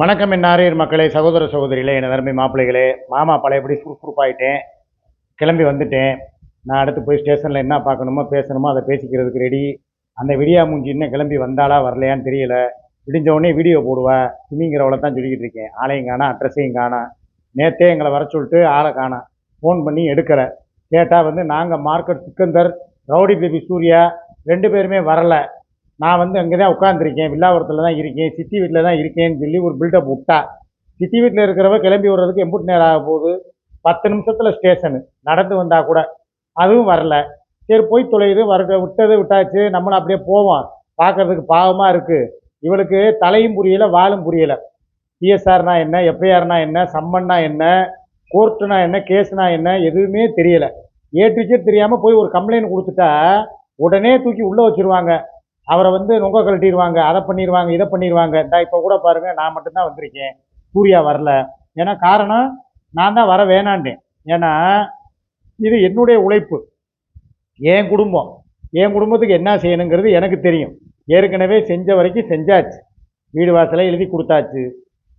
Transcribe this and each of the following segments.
வணக்கம் என்னாரியர் மக்களே சகோதர சகோதரிகளே என் அருமை மாப்பிள்ளைகளே. மாமா பழையபடி சுறுசுறுப்பாயிட்டேன். கிளம்பி வந்துட்டேன். நான் அடுத்து போய் ஸ்டேஷனில் என்ன பார்க்கணுமோ பேசணுமோ அதை பேசிக்கிறதுக்கு ரெடி அந்த விடியா மூஞ்சி இன்னும் கிளம்பி வந்தாளா வரலையான்னு தெரியல. விடிஞ்சவுடனே வீடியோ போடுவேன் துணிங்கிறவளை தான் சொல்லிக்கிட்டு இருக்கேன். ஆளையும் காணா அட்ரஸையும் காணா. நேற்றே எங்களை வர சொல்லிட்டு ஆளை காணா. ஃபோன் பண்ணி எடுக்கலை. கேட்டால் வந்து நாங்கள் Market Sikandar Rowdy Baby Surya ரெண்டு பேருமே வரலை. நான் வந்து அங்கே தான் உட்காந்துருக்கேன் வில்லாவரத்தில் தான் இருக்கேன். சித்தி வீட்டில் தான் இருக்கேன்னு சொல்லி ஒரு பில்டப் விட்டா. சித்தி வீட்டில் இருக்கிறவ கிளம்பி வர்றதுக்கு எம்புட்டு நேரம் ஆக போகுது? பத்து நிமிஷத்தில் ஸ்டேஷனு நடந்து வந்தால் கூட அதுவும் வரல. சரி போய் தொலையுது. வர விட்டது விட்டாச்சு. நம்மளும் அப்படியே போவோம். பார்க்கறதுக்கு பாவமாக இருக்குது இவளுக்கு தலையும் புரியலை வாலும் புரியலை. பிஎஸ்ஆர்னா என்ன? எஃப்ஐஆர்னா என்ன? சம்மன்னா என்ன? கோர்ட்டுனா என்ன? கேஸ்னா என்ன? எதுவுமே தெரியலை. ஏ டீச்சர் தெரியாமல் போய் ஒரு கம்ப்ளைண்ட் கொடுத்துட்டா உடனே தூக்கி உள்ளே வச்சிருவாங்க. அவரை வந்து நொங்க கழட்டிடுவாங்க அதை பண்ணிடுவாங்க இதை பண்ணிடுவாங்க இந்த இப்போ கூட பாருங்க நான் மட்டும்தான் வந்திருக்கேன். சூர்யா வரல. ஏன்னா காரணம் நான் தான் வர வேணான்ட்டேன் ஏன்னா இது என்னுடைய உழைப்பு. என் குடும்பம். என் குடும்பத்துக்கு என்ன செய்யணுங்கிறது எனக்கு தெரியும். ஏற்கனவே செஞ்ச வரைக்கும் செஞ்சாச்சு. வீடு வாசலை எழுதி கொடுத்தாச்சு.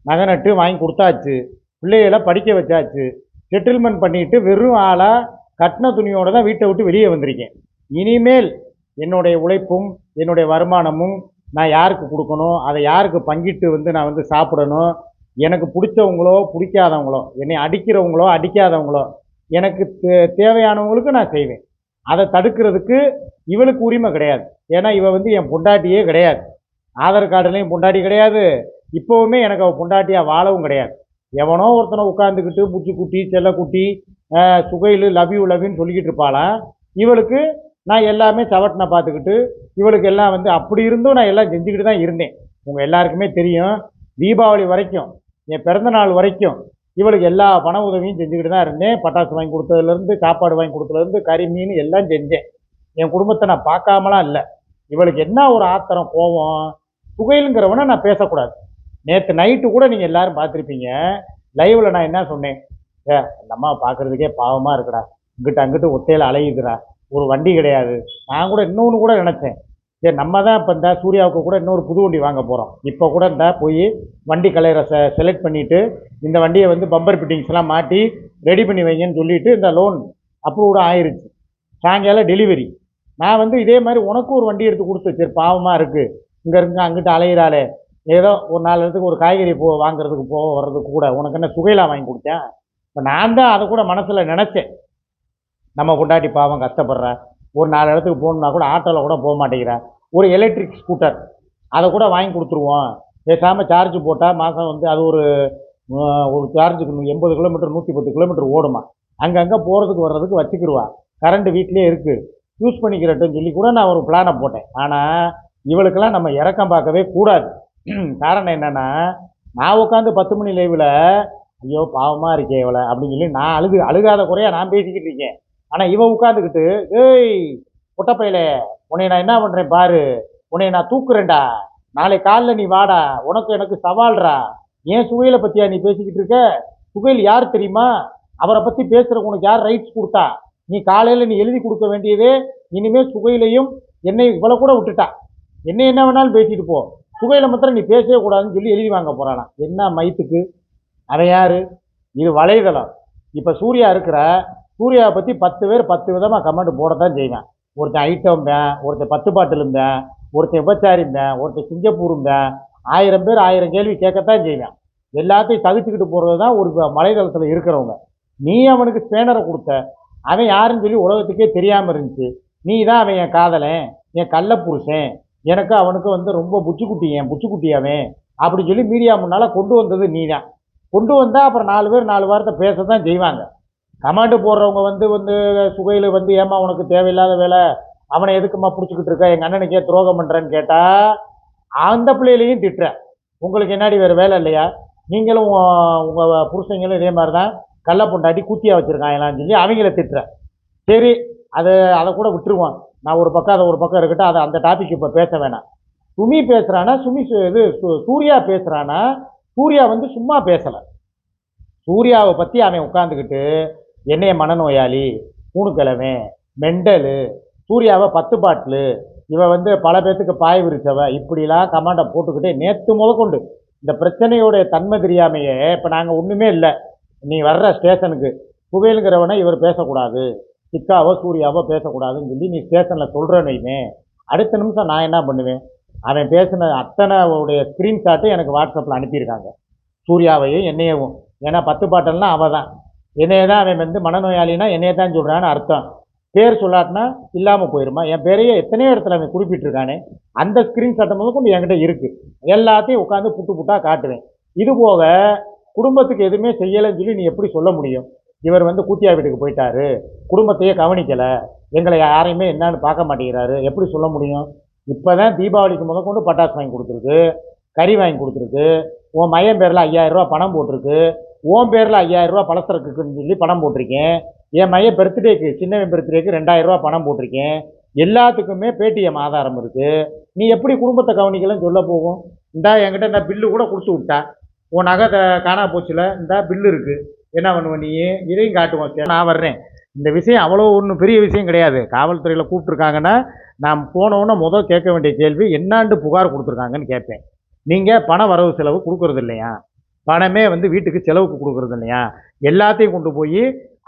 நகை நட்டு வாங்கி கொடுத்தாச்சு. பிள்ளைகளை படிக்க வச்சாச்சு. செட்டில்மெண்ட் பண்ணிட்டு வெறும் ஆளாக கட்டின துணியோடு தான் வீட்டை விட்டு வெளியே வந்திருக்கேன். இனிமேல் என்னுடைய உழைப்பும் என்னுடைய வருமானமும் நான் யாருக்கு கொடுக்கணும்? அதை யாருக்கு பங்கிட்டு வந்து நான் வந்து சாப்பிடணும்? எனக்கு பிடிச்சவங்களோ பிடிக்காதவங்களோ என்னை அடிக்கிறவங்களோ அடிக்காதவங்களோ எனக்கு தே- தேவையானவங்களுக்கு நான் செய்வேன். அதை தடுக்கிறதுக்கு இவளுக்கு உரிமை கிடையாது. ஏன்னா இவள் வந்து என் பொண்டாட்டியே கிடையாது. ஆதார் கார்டுலேயும் பொண்டாட்டி கிடையாது. இப்போவுமே எனக்கு அவள் பொண்டாட்டியாக வாழவும் கிடையாது. எவனோ ஒருத்தனை உட்காந்துக்கிட்டு புச்சி குட்டி செல்லக்குட்டி சுகையில் லவ் யூ லவ்யூன்னு சொல்லிக்கிட்டு இருப்பாளாம் இவளுக்கு நான் எல்லாமே சவட்டனை பார்த்துக்கிட்டு இவளுக்கு எல்லாம் வந்து அப்படி இருந்தும் நான் எல்லாம் செஞ்சுக்கிட்டு தான் இருந்தேன். உங்கள் எல்லாருக்குமே தெரியும் தீபாவளி வரைக்கும் என் பிறந்த நாள் வரைக்கும் இவளுக்கு எல்லா பண உதவியும் செஞ்சுக்கிட்டு தான் இருந்தேன். பட்டாசு வாங்கி கொடுத்ததுலேருந்து சாப்பாடு வாங்கி கொடுத்ததுலேருந்து கறி மீன் எல்லாம் செஞ்சேன். என் குடும்பத்தை நான் பார்க்காமலாம் இல்லை. இவளுக்கு என்ன ஒரு ஆத்திரம் கோவம் புகையிலுங்கிறவனை நான் பேசக்கூடாது. நேற்று நைட்டு கூட நீங்கள் எல்லாரும் பார்த்துருப்பீங்க. லைவில் நான் என்ன சொன்னேன்? ஏ அந்த அம்மா பார்க்குறதுக்கே பாவமாக இருக்குடா. இங்கிட்ட அங்கிட்டு ஒத்தையில் அலையுதுடா. ஒரு வண்டி கிடையாது. நான் கூட இன்னொன்று கூட நினச்சேன். சரி நம்ம தான் இப்போ இந்த சூர்யாவுக்கு கூட இன்னொரு புது வண்டி வாங்க போகிறோம் இப்போ கூட இந்த போய் வண்டி கலையரை செ செலக்ட் பண்ணிவிட்டு இந்த வண்டியை வந்து பம்பர் ஃபிட்டிங்ஸ்லாம் மாட்டி ரெடி பண்ணி வைங்கன்னு சொல்லிட்டு இந்த லோன் அப்ரூவ்டு ஆயிருச்சு. சாயங்காலம் டெலிவரி நான் வந்து இதே மாதிரி உனக்கும் ஒரு வண்டி எடுத்து கொடுத்து சரி பாவமாக இருக்குது இங்கே இருந்து அங்கிட்ட அலையிறாளே. ஏதோ ஒரு நாலு இடத்துக்கு ஒரு காய்கறி போ வாங்குறதுக்கு போக வர்றதுக்கு கூட உனக்கு என்ன சுகையிலா வாங்கி கொடுத்தேன்? இப்போ நான் தான் அதை கூட மனசில் நினச்சேன். நம்ம கொண்டாட்டி பாவம் கஷ்டப்படுற. ஒரு நாலு இடத்துக்கு போகணுன்னா கூட ஆட்டோவில் கூட போக மாட்டேங்கிறா. ஒரு எலக்ட்ரிக் ஸ்கூட்டர் அதை கூட வாங்கி கொடுத்துருவோம். பேசாமல் சார்ஜ் போட்டால் மாதம் வந்து அது ஒரு ஒரு சார்ஜுக்கு எண்பது கிலோமீட்டர் நூற்றி பத்து கிலோமீட்டர் ஓடுமா. அங்கங்கே போகிறதுக்கு வர்றதுக்கு வச்சுக்கிடுவா கரண்ட் வீட்லேயே இருக்குது யூஸ் பண்ணிக்கிறட்டுன்னு சொல்லி கூட நான் ஒரு பிளானை போட்டேன். ஆனால் இவளுக்கெல்லாம் நம்ம இறக்கம் பார்க்கவே கூடாது. காரணம் என்னென்னா நான் உட்காந்து பத்து மணி லைவில் ஐயோ பாவமாக இருக்கே இவளை அப்படின்னு சொல்லி நான் அழுது அழுகாத குறையாக நான் பேசிக்கிட்டு இருக்கேன். ஆனால் இவன் உட்காந்துக்கிட்டு ஏய் புட்டப்பையிலே உன்னை நான் என்ன பண்ணுறேன் பாரு? உன்னை நான் தூக்குறேன்டா. நாளை காலைல நீ வாடா. உனக்கு எனக்கு சவால்டா ஏன் சுகையில பற்றியா நீ பேசிக்கிட்டு இருக்க? சுகையில் யார் தெரியுமா? அவரை பற்றி பேசுகிற உனக்கு யார் ரைட்ஸ் கொடுத்தா? நீ காலையில் நீ எழுதி கொடுக்க வேண்டியதே இனிமேல் சுகையிலையும் என்னை இவ்வளோ கூட விட்டுட்டா. என்ன என்ன வேணாலும் பேசிட்டு போ. சுகையில் மாத்திரம் நீ பேசவே கூடாதுன்னு சொல்லி எழுதி வாங்க போகிறானா என்ன மைத்துக்கு? அவன் யார்? இது வலைதளம். இப்போ சூர்யா இருக்கிற சூர்யாவை பற்றி பத்து பேர் பத்து விதமாக கமெண்ட் தான் செய்வேன். ஒருத்தன் ஐட்டம்பேன் ஒருத்தன் பத்து பாட்டிலும்பேன் ஒருத்தன் விபச்சாரிம்பேன் ஒருத்தன் சிங்கப்பூரும்பேன் ஆயிரம் பேர் ஆயிரம் கேள்வி கேட்கத்தான் செய்வேன். எல்லாத்தையும் தவிச்சுக்கிட்டு போகிறது தான் ஒரு மலைதளத்தில் இருக்கிறவங்க. நீ அவனுக்கு ஸ்பேனரை கொடுத்த அவன் யாருன்னு சொல்லி உலகத்துக்கே தெரியாமல் இருந்துச்சு. நீ தான் அவன் என் காதலன் என் கள்ள புருஷன் எனக்கு அவனுக்கு வந்து ரொம்ப புச்சிக்குட்டி என் புச்சிக்குட்டி அவன் அப்படி சொல்லி மீடியா முன்னால் கொண்டு வந்தது நீ தான் கொண்டு வந்தால் அப்புறம் நாலு பேர் நாலு வாரத்தை பேச தான் செய்வாங்க. கமாண்டு போடுறவங்க வந்து வந்து சுகையில் வந்து ஏமா உனக்கு தேவையில்லாத வேலை? அவனை எதுக்குமா பிடிச்சிக்கிட்டு இருக்க? எங்கள் அண்ணனுக்கே துரோகம் பண்ணுறேன்னு கேட்டால் அந்த பிள்ளையிலையும் திட்டுற உங்களுக்கு என்னாடி வேறு வேலை இல்லையா? நீங்களும் உங்கள் புருஷங்களும் இதே மாதிரி தான் கள்ள பொண்டாட்டி குத்தியாக வச்சுருக்காங்களான்னு சொல்லி அவங்கள திட்டுற சரி அதை அதை கூட விட்டுருவான் நான் ஒரு பக்கம் அதை ஒரு பக்கம் இருக்கட்டும். அதை அந்த டாபிக் இப்போ பேச வேணாம். சுமி பேசுகிறானா சுமி சு- இது சு- சூர்யா பேசுகிறானா சூர்யா வந்து சும்மா பேசலை. சூர்யாவை பற்றி அவன் உட்காந்துக்கிட்டு என்னைய மனநோயாளி பூணுக்கிழமை மெண்டலு சூர்யாவை பத்து பாட்டிலு இவன் வந்து பல பேர்த்துக்கு பாய் விரிச்சவ இப்படிலாம் கமாண்டை போட்டுக்கிட்டே நேற்று முதற்கொண்டு. இந்த பிரச்சனையோடைய தன்மை தெரியாமையே இப்போ நாங்கள் ஒன்றுமே இல்லை. நீ வர்ற ஸ்டேஷனுக்கு புகையிலுங்கிறவனை இவர் பேசக்கூடாது சிக்காவோ சூர்யாவோ பேசக்கூடாதுன்னு சொல்லி நீ ஸ்டேஷனில் சொல்கிறனையுமே அடுத்த நிமிஷம் நான் என்ன பண்ணுவேன்? அவன் பேசின அத்தனை உடைய ஸ்க்ரீன்ஷாட்டும் எனக்கு வாட்ஸ்அப்பில் அனுப்பியிருக்காங்க. சூர்யாவையும் என்னையவும். ஏன்னா பத்து பாட்டல்னால் அவள் தான் என்னைய தான் அவன் வந்து மனநோயாளினா என்னைய தான் சொல்கிறான்னு அர்த்தம். பேர் சொல்லாட்டினா இல்லாமல் போயிருமா? என் பேரையே எத்தனையோ இடத்துல அவன் குறிப்பிட்டிருக்கானே. அந்த ஸ்க்ரீன்ஷாட்டை முதல் கொண்டு என்கிட்ட இருக்குது எல்லாத்தையும் உட்காந்து புட்டு புட்டாக காட்டுவேன். இது போக குடும்பத்துக்கு எதுவுமே செய்யலைன்னு சொல்லி நீ எப்படி சொல்ல முடியும்? இவர் வந்து கூத்தியா வீட்டுக்கு போயிட்டாரு. குடும்பத்தையே கவனிக்கலை. எங்களை யாரையுமே என்னன்னு பார்க்க மாட்டேங்கிறாரு. எப்படி சொல்ல முடியும்? இப்போ தான் தீபாவளிக்கு முத கொண்டு பட்டாசு வாங்கி கொடுத்துருக்கு. கறி வாங்கி கொடுத்துருக்கு. உன் மையன் பேரில் ஐயாயிரம் ரூபா பணம் போட்டிருக்கு. உன் பேரில் ஐயாயிரம் ரூபா பலசரக்குன்னு சொல்லி பணம் போட்டிருக்கேன். என் மையன் பர்த்டேக்கு சின்னவன் பர்த்டேக்கு ரெண்டாயிரம் ரூபா பணம் போட்டிருக்கேன். எல்லாத்துக்குமே பேடிஎம் ஆதாரம் இருக்குது நீ எப்படி குடும்பத்தை கவனிக்கலன்னு சொல்ல போகும்? இந்தா என்கிட்ட இந்த பில்லு கூட கொடுத்து விட்டா. உன் நகை த- காணா போச்சுல இந்த பில்லு இருக்குது என்ன பண்ணுவ நீ? இதையும் காட்டுவோம் சரி, நான் வர்றேன். இந்த விஷயம் அவ்வளோ ஒன்றும் பெரிய விஷயம் கிடையாது. காவல்துறையில் கூப்பிட்ருக்காங்கன்னா நான் போனவுடனே முதல் கேட்க வேண்டிய கேள்வி என்னாண்டு புகார் கொடுத்துருக்காங்கன்னு கேட்பேன். நீங்கள் பண வரவு செலவு கொடுக்குறது இல்லையா? பணமே வந்து வீட்டுக்கு செலவுக்கு கொடுக்குறது இல்லையா? எல்லாத்தையும் கொண்டு போய்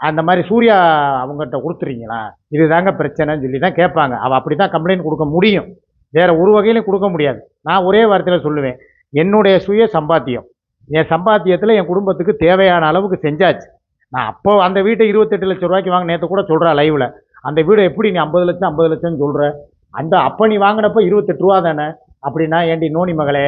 அந்த மாதிரி சூர்யா அவங்ககிட்ட கொடுத்துறீங்களா? இதுதாங்க பிரச்சனைன்னு சொல்லி தான் கேட்பாங்க. அவள் அப்படி தான் கம்ப்ளைண்ட் கொடுக்க முடியும். வேறு ஒரு வகையிலையும் கொடுக்க முடியாது. நான் ஒரே வார்த்தையில் சொல்லுவேன். என்னுடைய சுய சம்பாத்தியம். என் சம்பாத்தியத்தில் என் குடும்பத்துக்கு தேவையான அளவுக்கு செஞ்சாச்சு. நான் அப்போ அந்த வீட்டை இருபத்தெட்டு லட்சம் ரூபாய்க்கு வாங்க நேற்று கூட சொல்கிறா லைவில் அந்த வீடு எப்படி நீ ஐம்பது லட்சம் ஐம்பது லட்சம்னு சொல்கிற அந்த அப்போ நீ வாங்கினப்ப இருபத்தெட்டு ரூபா தானே? அப்படின்னா ஏண்டி நோனி மகளே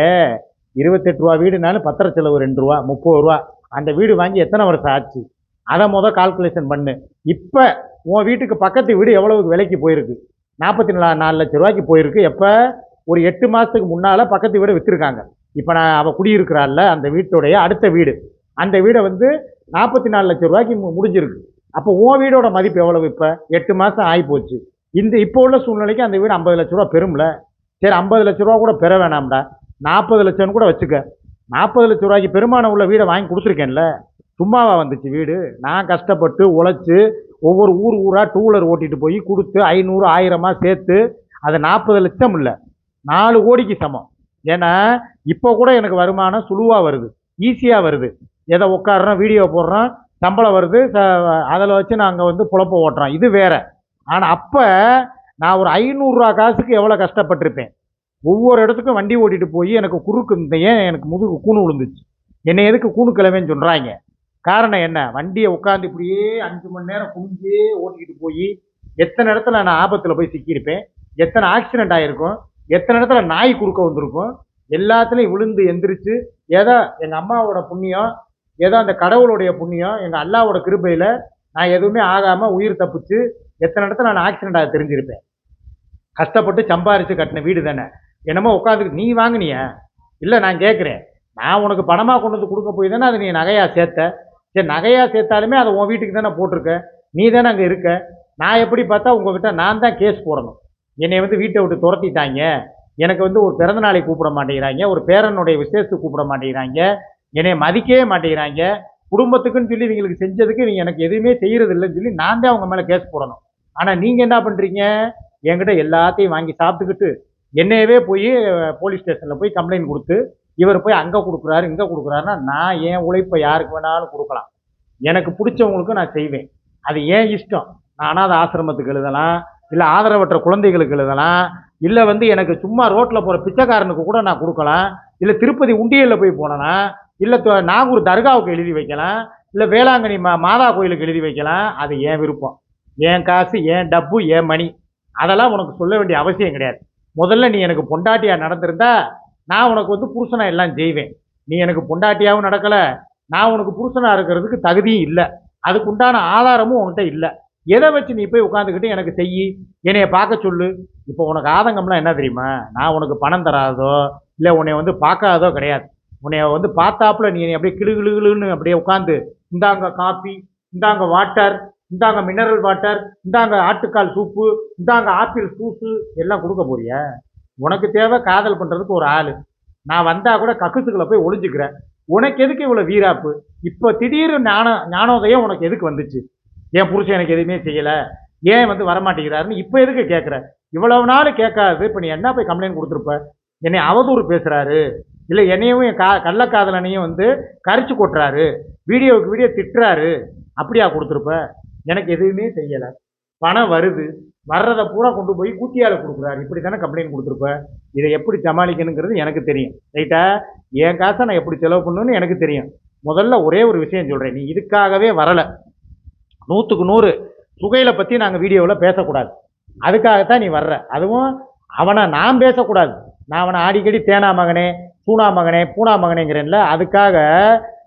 இருபத்தெட்டு ரூபா வீடுனாலும் பத்திர செலவு ரெண்டு ரூபா முப்பது ரூபா. அந்த வீடு வாங்கி எத்தனை வருஷம் ஆச்சு? அதை மொதல் கால்குலேஷன் பண்ணு. இப்போ உன் வீட்டுக்கு பக்கத்து வீடு எவ்வளவுக்கு விலைக்கு போயிருக்கு? நாற்பத்தி நாலு நாலு லட்ச ரூபாய்க்கு போயிருக்கு. எப்போ? ஒரு எட்டு மாதத்துக்கு முன்னால் பக்கத்து வீடு விற்றுருக்காங்க இப்போ நான் அவள் குடியிருக்கிறாள்ல அந்த வீட்டுடைய அடுத்த வீடு. அந்த வீடை வந்து நாற்பத்தி நாலு லட்ச ரூபாய்க்கு முடிஞ்சிருக்கு. அப்போ உன் வீடோட மதிப்பு எவ்வளவு இப்போ? எட்டு மாதம் ஆகிப்போச்சு இந்த இப்போ உள்ள சூழ்நிலைக்கு அந்த வீடு ஐம்பது லட்ச ரூபா பெறும்ல? சரி ஐம்பது லட்ச ரூபா கூட பெற வேணாம்டா. நாற்பது லட்சம்னு கூட வச்சுக்க. நாற்பது லட்ச ரூபாய்க்கு பெருமானம் உள்ள வீடை வாங்கி கொடுத்துருக்கேன்ல. சும்மாவா வந்துச்சு வீடு. நான் கஷ்டப்பட்டு உழைச்சி ஒவ்வொரு ஊர் ஊராக டூ வீலர் ஓட்டிகிட்டு போய் கொடுத்து ஐநூறு ஆயிரமாக சேர்த்து அது நாற்பது லட்சம் இல்லை. நாலு கோடிக்கு சமம். ஏன்னா இப்போ கூட எனக்கு வருமானம் சுழுவாக வருது. ஈஸியாக வருது. எதை உட்காடுறோம் வீடியோ போடுறோம் சம்பளம் வருது அதில் வச்சு நாங்கள் வந்து புழப்ப ஓட்டுறோம். இது வேற. ஆனால் அப்போ நான் ஒரு ஐநூறுரூவா காசுக்கு எவ்வளோ கஷ்டப்பட்டிருப்பேன்? ஒவ்வொரு இடத்துக்கும் வண்டி ஓட்டிட்டு போய் எனக்கு குறுக்கு இந்த ஏன் எனக்கு முதுகு கூணு விழுந்துச்சு? என்னை எதுக்கு கூணு கிழமைன்னு சொல்கிறாங்க காரணம் என்ன? வண்டியை உட்காந்து இப்படியே அஞ்சு மணி நேரம் குனிஞ்சே ஓட்டிக்கிட்டு போய் எத்தனை இடத்துல நான் ஆபத்தில் போய் சிக்கியிருப்பேன்? எத்தனை ஆக்சிடென்ட் ஆகிருக்கும் எத்தனை இடத்துல நாய் குறுக்க வந்திருக்கும்? எல்லாத்துலேயும் விழுந்து எந்திரிச்சு ஏதோ எங்கள் அம்மாவோட புண்ணியம் ஏதோ அந்த கடவுளுடைய புண்ணியம் எங்கள் அல்லாவோட கிருபையில் நான் எதுவுமே ஆகாமல் உயிர் தப்பிச்சு எத்தனை இடத்துல நான் ஆக்சிடென்ட் ஆக தெரிஞ்சிருப்பேன்? கஷ்டப்பட்டு சம்பாரித்து கட்டின வீடு தானே? என்னமோ உட்காந்து நீ வாங்கினிய? இல்லை நான் கேட்குறேன். நான் உனக்கு பணமாக கொண்டு வந்து கொடுக்க போய் தானே அதை நீ நகையாக சேர்த்த? சரி நகையாக சேர்த்தாலுமே அதை உன் வீட்டுக்கு தானே போட்டிருக்க? நீ தானே அங்கே இருக்க? நான் எப்படி பார்த்தா உங்ககிட்ட நான் தான் கேஸ் போடணும். என்னை வந்து வீட்டை விட்டு துரத்திட்டாங்க. எனக்கு வந்து ஒரு பிறந்த நாளை கூப்பிட மாட்டேங்கிறாங்க. ஒரு பேரனுடைய விசேஷத்துக்கு கூப்பிட மாட்டேங்கிறாங்க. என்னை மதிக்கவே மாட்டேங்கிறாங்க. குடும்பத்துக்குன்னு சொல்லி இவங்களுக்கு செஞ்சதுக்கு இவங்க எனக்கு எதுவுமே செய்கிறது இல்லைன்னு சொல்லி நான் தான் அவங்க மேலே கேஸ் போடணும். ஆனால் நீங்கள் என்ன பண்ணுறீங்க என்கிட்ட எல்லாத்தையும் வாங்கி சாப்பிட்டுக்கிட்டு என்னையவே போய் போலீஸ் ஸ்டேஷனில் போய் கம்ப்ளைண்ட் கொடுத்து இவர் போய் அங்கே கொடுக்குறாரு இங்கே கொடுக்குறாருன்னா நான் என் உழைப்பை யாருக்கு வேணாலும் கொடுக்கலாம். எனக்கு பிடிச்சவங்களுக்கு நான் செய்வேன். அது ஏன் இஷ்டம்? நான் அனாதை ஆசிரமத்துக்கு எழுதலாம் இல்லை ஆதரவற்ற குழந்தைகளுக்கு எழுதலாம் இல்லை வந்து எனக்கு சும்மா ரோட்டில் போகிற பிச்சைக்காரனுக்கு கூட நான் கொடுக்கலாம் இல்லை திருப்பதி உண்டியலில் போய் போனேன்னா இல்லை நாகூர் தர்காவுக்கு எழுதி வைக்கலாம் இல்லை வேளாங்கண்ணி மா மாதா கோயிலுக்கு எழுதி வைக்கலாம் அது என் விருப்பம். என் காசு என் டப்பு என் மணி. அதெல்லாம் உனக்கு சொல்ல வேண்டிய அவசியம் கிடையாது. முதல்ல நீ எனக்கு பொண்டாட்டியாக நடந்திருந்தா நான் உனக்கு வந்து புருஷனாக எல்லாம் செய்வேன். நீ எனக்கு பொண்டாட்டியாகவும் நடக்கலை நான் உனக்கு புருஷனாக இருக்கிறதுக்கு தகுதியும் இல்லை. அதுக்கு உண்டான ஆதாரமும் உன்கிட்ட இல்லை. எதை வச்சு நீ போய் உட்காந்துக்கிட்டு எனக்கு செய் என்னைய பார்க்க சொல்லு. இப்போ உனக்கு ஆதங்கம்லாம் என்ன தெரியுமா? நான் உனக்கு பணம் தராதோ இல்லை உன்னை வந்து பார்க்காதோ கிடையாது. உன்னைய வந்து பார்த்தாப்புல நீ என்னை அப்படியே கிளு கிளு கிளுன்னு அப்படியே உட்காந்து இந்தாங்க காப்பி இந்தாங்க வாட்டர் இந்தாங்க மினரல் வாட்டர் இந்தாங்க ஆட்டுக்கால் சூப்பு இந்தாங்க ஆப்பிள் ஜூஸு எல்லாம் கொடுக்க போறிய? உனக்கு தேவை காதல் பண்ணுறதுக்கு ஒரு ஆள். நான் வந்தால் கூட கக்குத்துக்குள்ள போய் ஒளிஞ்சுக்கிறேன். உனக்கு எதுக்கு இவ்வளோ வீராப்பு? இப்போ திடீர்னு ஞான ஞானோதயம் உனக்கு எதுக்கு வந்துச்சு? என் புருஷன் எனக்கு எதுவுமே செய்யலை. ஏன் வந்து வரமாட்டேங்கிறாருன்னு இப்போ எதுக்கு கேட்குற இவ்வளவு நாள் கேட்காது இப்போ நீ என்ன போய் கம்ப்ளைண்ட் கொடுத்துருப்ப? என்னை அவதூறு பேசுகிறாரு இல்லை என்னையும் என் கா கள்ளக்காதலனையும் வந்து கரிச்சு கொட்டுறாரு. வீடியோவுக்கு வீடியோ திட்டுறாரு. அப்படியா கொடுத்துருப்ப? எனக்கு எதுவுமே செய்யலை. பணம் வருது. வர்றதை பூரா கொண்டு போய் கூட்டியால கொடுக்குறாரு. இப்படி தானே கம்ப்ளைண்ட் கொடுத்துருப்ப? இதை எப்படி சமாளிக்கணுங்கிறது எனக்கு தெரியும். ரைட்டா என் காசை நான் எப்படி செலவு பண்ணணும்னு எனக்கு தெரியும். முதல்ல ஒரே ஒரு விஷயம் சொல்கிறேன் நீ இதுக்காகவே வரலை. நூற்றுக்கு நூறு. சுகையில் பற்றி நாங்கள் வீடியோவில் பேசக்கூடாது. அதுக்காகத்தான் நீ வர்ற. அதுவும் அவனை நான் பேசக்கூடாது. நான் அவனை அடிக்கடி தேனா மகனே சூனா மகனே பூனா மகனேங்கிறேன்ல. அதுக்காக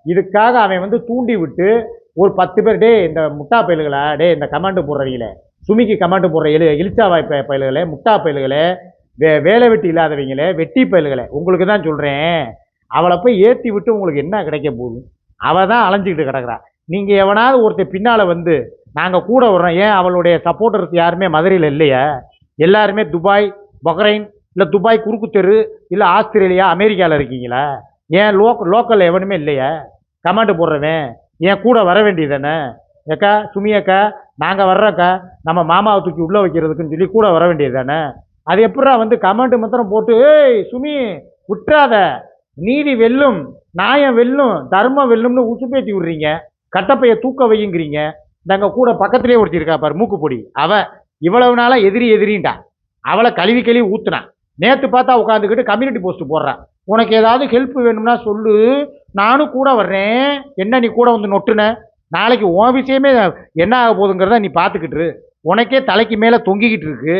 இதுக்காக அவன் வந்து தூண்டி விட்டு ஒரு பத்து பேர் டே இந்த முட்டா பயல்களா டே இந்த கமாண்டு போடுறவங்களே சுமிக்கு கமாண்டு போடுற எழு இழிச்சா வாய்ப்ப பயல்களே முட்டா பயல்களே வே வேலை வெட்டி இல்லாதவங்களே வெட்டி பயல்களே. உங்களுக்கு தான் சொல்கிறேன் அவளை போய் ஏற்றி விட்டு உங்களுக்கு என்ன கிடைக்க போகுது? அவள் தான் அலைஞ்சிக்கிட்டு கிடக்குறா. நீங்கள் எவனாவது ஒருத்தர் பின்னால் வந்து நாங்கள் கூட வர்றோம். ஏன் அவளுடைய சப்போர்ட்டர்ஸ் யாருமே மதுரையில் இல்லையா? எல்லாருமே துபாய் பஹ்ரைன் இல்லை துபாய் குறுக்கு தெரு இல்லை ஆஸ்திரேலியா அமெரிக்காவில் இருக்கீங்களா? ஏன் லோக் லோக்கல் எவனுமே இல்லையா? கமாண்டு போடுறவன். என் கூட வர வேண்டியதானே ஏக்கா சுமி அக்கா நாங்கள் வர்றோக்கா நம்ம மாமாவை தூக்கி உள்ளே வைக்கிறதுக்குன்னு சொல்லி கூட வர வேண்டியது தானே? அது எப்படா வந்து கமெண்ட் மாத்திரம் போட்டு ஏய் சுமி விட்டுறாத நீதி வெல்லும் நியாயம் வெல்லும் தர்மம் வெல்லும்னு உசுப்பேத்தி விடுறீங்க. கட்டப்பைய தூக்க வையுங்கிறீங்க. நாங்க கூட பக்கத்துலேயே ஒருத்திருக்கா பாரு மூக்குப்பொடி. அவள் இவ்வளவு நாளாக எதிரி எதிரின்டா அவளை கழுவி கழுவி ஊற்றுனான் நேற்று பார்த்தா உட்காந்துக்கிட்டு கம்யூனிட்டி போஸ்ட் போடுறான் உனக்கு ஏதாவது ஹெல்ப் வேணும்னா சொல்லு. நானும் கூட வர்றேன். என்ன நீ கூட வந்து நொட்டுன? நாளைக்கு உன் விஷயமே என்ன ஆக போகுதுங்கிறத நீ பார்த்துக்கிட்டு உனக்கே தலைக்கு மேலே தொங்கிக்கிட்டு இருக்கு.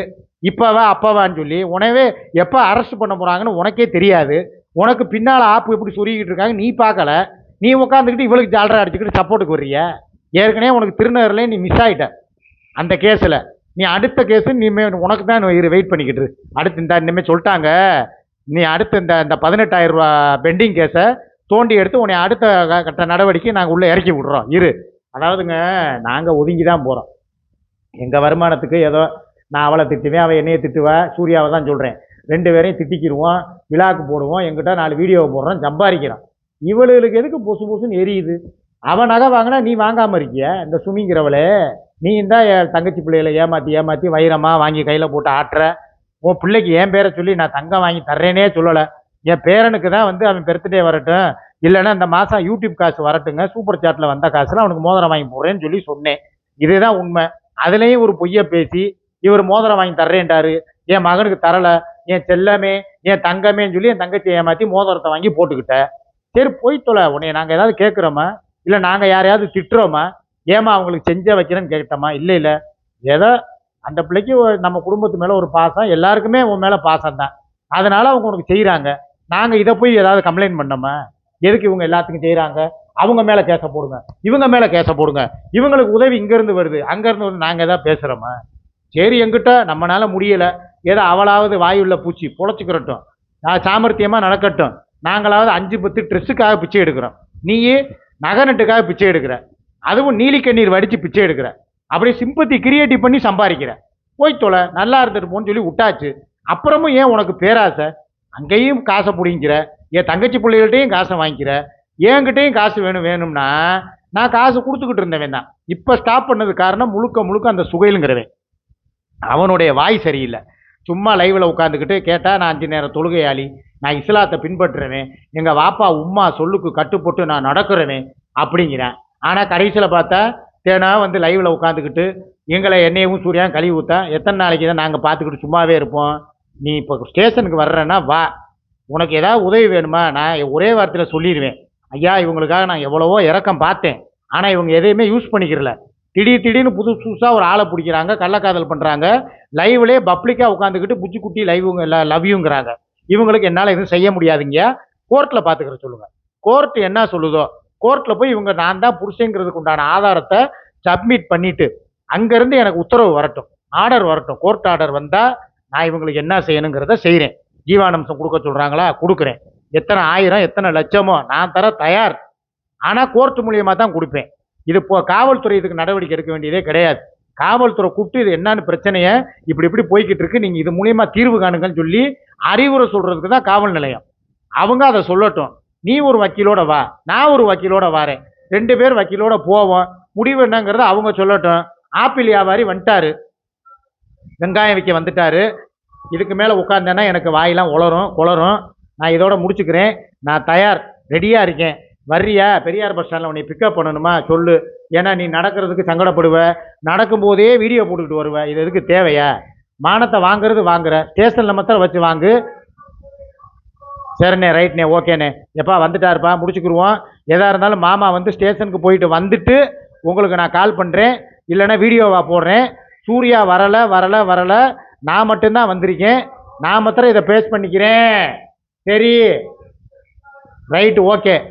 இப்போவா அப்பவான்னு சொல்லி. உனவே எப்போ அரெஸ்ட் பண்ண போகிறாங்கன்னு உனக்கே தெரியாது. உனக்கு பின்னால் ஆப்பு எப்படி சொருகிட்டு இருக்காங்க நீ பார்க்கல. நீ உட்காந்துக்கிட்டு இவளுக்கு ஜாலரா அடிச்சுக்கிட்டு சப்போர்ட்டுக்கு வர்றிய ஏற்கனவே உனக்கு திருநகரில் நீ மிஸ் ஆகிட்ட அந்த கேஸில் நீ அடுத்த கேஸு நீ உனக்கு தான் வெயிட் பண்ணிக்கிட்டு அடுத்து இந்த இனிமேல் சொல்லிட்டாங்க. நீ அடுத்த இந்த இந்த பதினெட்டாயிரம் ரூபா பெண்டிங் கேஸை தோண்டி எடுத்து உன்னை அடுத்த க- கட்ட நடவடிக்கை நாங்கள் உள்ளே இறக்கி விட்றோம். இரு. அதாவதுங்க நாங்கள் ஒதுங்கி தான் போகிறோம் எங்கள் வருமானத்துக்கு ஏதோ நான் அவளை திட்டுவேன் அவள் என்னையை திட்டுவா சூர்யாவை தான் சொல்கிறேன் ரெண்டு பேரையும் திட்டிக்கிடுவோம் விழாக்கு போடுவோம் எங்கிட்ட நாலு வீடியோவை போடுறோம் சம்பாதிக்கிறோம். இவளுகளுக்கு எதுக்கு பொசு பொசுன்னு எரியுது? அவன் நகை வாங்கினா நீ வாங்காமல் இருக்கிய? இந்த சுமிங்கிறவளே நீ தான் என் தங்கச்சி பிள்ளைகளை ஏமாற்றி ஏமாற்றி வைரமாக வாங்கி கையில் போட்டு ஆட்டுற. உன் பிள்ளைக்கு என் பேரை சொல்லி நான் தங்கம் வாங்கி தர்றேனே சொல்லலை. என் பேரனுக்கு தான் வந்து அவன் பர்த்டே வரட்டும். இல்லைன்னா இந்த மாதம் யூடியூப் காசு வரட்டுங்க. சூப்பர் சாட்டில் வந்த காசுலாம் அவனுக்கு மோதிரம் வாங்கி போடுறேன்னு சொல்லி சொன்னேன். இதுதான் உண்மை. அதுலேயும் ஒரு பொய்யை பேசி இவர் மோதிரம் வாங்கி தர்றேன்ட்டாரு என் மகனுக்கு தரலை. என் செல்லமே என் தங்கமேன்னு சொல்லி என் தங்கச்சியை ஏமாற்றி மோதிரத்தை வாங்கி போட்டுக்கிட்ட. சரி போய் தொலை. உன்னைய நாங்கள் ஏதாவது கேட்குறோமா இல்லை நாங்கள் யாரையாவது திட்டுறோமா? ஏமா அவங்களுக்கு செஞ்ச வைக்கிறேன்னு கேட்டோமா இல்லை இல்லை. ஏதோ அந்த பிள்ளைக்கு நம்ம குடும்பத்து மேலே ஒரு பாசம். எல்லாருக்குமே உன் மேலே பாசம் தான் அதனால அவங்க உனக்கு செய்கிறாங்க நாங்கள் இதை போய் ஏதாவது கம்ப்ளைண்ட் பண்ணோமா? எதுக்கு இவங்க எல்லாத்துக்கும் செய்கிறாங்க அவங்க மேலே கேச போடுங்க. இவங்க மேலே கேச போடுங்க. இவங்களுக்கு உதவி இங்கேருந்து வருது. அங்கேருந்து வந்து நாங்கள் எதாவது பேசுகிறோமா சரி எங்கிட்ட நம்மனால முடியலை. ஏதோ அவளாவது வாயுள்ள பூச்சி பொழைச்சிக்கிறட்டும். நான் சாமர்த்தியமாக நடக்கட்டும். நாங்களாவது அஞ்சு பத்து ட்ரெஸ்ஸுக்காக பிச்சை எடுக்கிறோம். நீயே நகை நட்டுக்காக பிச்சை எடுக்கிற. அதுவும் நீலி கண்ணீர் வடித்து பிச்சை எடுக்கிற. அப்படியே சிம்பத்தி கிரியேட்டிவ் பண்ணி சம்பாதிக்கிற. போய் தொலை நல்லா இருந்துட்டு போன்னு சொல்லி விட்டாச்சு. அப்புறமும் ஏன் உனக்கு பேராசை? அங்கேயும் காசை பிடிங்கிற என் தங்கச்சி பிள்ளைகள்ட்டையும் காசை வாங்கிக்கிற என்கிட்டையும் காசு வேணும் வேணும்னா நான் காசு கொடுத்துக்கிட்டு இருந்தவன் தான் இப்போ ஸ்டாப் பண்ணது காரணம் முழுக்க முழுக்க அந்த சுகையிலுங்கிறவன். அவனுடைய வாய் சரியில்லை. சும்மா லைவில் உட்காந்துக்கிட்டு கேட்டால் நான் அஞ்சு நேரம் தொழுகையாளி நான் இஸ்லாத்தை பின்பற்றுறவேன் எங்கள் வாப்பா உம்மா சொல்லுக்கு கட்டுப்பட்டு நான் நடக்கிறவேன் அப்படிங்கிறேன். ஆனால் கடைசியில் பார்த்தா தேனா வந்து லைவில் உட்காந்துக்கிட்டு எங்களை எண்ணெயவும் சூரியன் கழுவி ஊற்றா எத்தனை நாளைக்கு தான் நாங்கள் பார்த்துக்கிட்டு சும்மாவே இருப்போம்? நீ இப்போ ஸ்டேஷனுக்கு வர்றேன்னா வா. உனக்கு ஏதாவது உதவி வேணுமா? நான் ஒரே வார்த்தையில் சொல்லிடுவேன். ஐயா இவங்களுக்காக நான் எவ்வளவோ இறக்கம் பார்த்தேன். ஆனால் இவங்க எதையுமே யூஸ் பண்ணிக்கிறல. திடீர் திடீர்னு புதுசு புதுசாக ஒரு ஆளை பிடிக்கிறாங்க கள்ளக்காதல் பண்ணுறாங்க லைவ்லேயே பப்ளிக்காக உட்காந்துக்கிட்டு புச்சி குட்டி லைவுங்க லவ் லவ்யூங்கிறாங்க இவங்களுக்கு என்னால் எதுவும் செய்ய முடியாதுங்க கோர்ட்டில் பார்த்துக்கிற சொல்லுங்கள் கோர்ட் என்ன சொல்லுதோ? கோர்ட்டில் போய் இவங்க நான் தான் புருஷங்கிறதுக்கு உண்டான ஆதாரத்தை சப்மிட் பண்ணிவிட்டு அங்கேருந்து எனக்கு உத்தரவு வரட்டும். ஆர்டர் வரட்டும். கோர்ட் ஆர்டர் வந்தால் நான் இவங்களுக்கு என்ன செய்யணுங்கிறத செய்கிறேன் ஜீவானம்சம் கொடுக்க சொல்கிறாங்களா கொடுக்குறேன். எத்தனை ஆயிரம் எத்தனை லட்சமோ நான் தர தயார். ஆனால் கோர்ட் மூலியமாக தான் கொடுப்பேன். இது இப்போ காவல்துறை இதுக்கு நடவடிக்கை எடுக்க வேண்டியதே கிடையாது. காவல்துறை கூப்பிட்டு இது என்னன்னு பிரச்சனையை இப்படி இப்படி போய்கிட்டு இருக்கு. நீங்கள் இது மூலியமாக தீர்வு காணுங்கன்னு சொல்லி அறிவுரை சொல்கிறதுக்கு தான் காவல் நிலையம். அவங்க அதை சொல்லட்டும். நீ ஒரு வக்கீலோட வா. நான் ஒரு வக்கீலோட வரேன். ரெண்டு பேர் வக்கீலோட போவோம். முடிவு என்னங்கிறத அவங்க சொல்லட்டும். ஆப்பிள் வியாபாரி வந்துட்டாரு. வெங்காயம் விற்க வந்துட்டார். இதுக்கு மேலே உட்காந்தேன்னா எனக்கு வாயெல்லாம் உளரும் குளரும். நான் இதோட முடிச்சுக்கிறேன். நான் தயார் ரெடியாக இருக்கேன். வர்றியா? பெரியார் பஸ் ஸ்டாண்டில் உன்னை பிக்கப் பண்ணணுமா? சொல்லு. ஏன்னா நீ நடக்கிறதுக்கு சங்கடப்படுவ. நடக்கும்போதே வீடியோ போட்டுக்கிட்டு வருவ. இது எதுக்கு தேவையா? மானத்தை வாங்குறது வாங்குற. ஸ்டேஷனில் மாத்திரம் வச்சு வாங்கு. சரிண்ணே ரைட்ண்ணே ஓகேண்ணே. எப்பா வந்துட்டாருப்பா முடிச்சுக்கிடுவோம் எதாக இருந்தாலும் மாமா வந்து ஸ்டேஷனுக்கு போயிட்டு வந்துட்டு உங்களுக்கு நான் கால் பண்ணுறேன் இல்லைன்னா வீடியோவாக போடுறேன். சூர்யா வரலை வரலை வரலை. நான் மட்டும்தான் வந்திருக்கேன். நான் மாத்திரம் இதை பேஸ் பண்ணிக்கிறேன். சரி. Right okay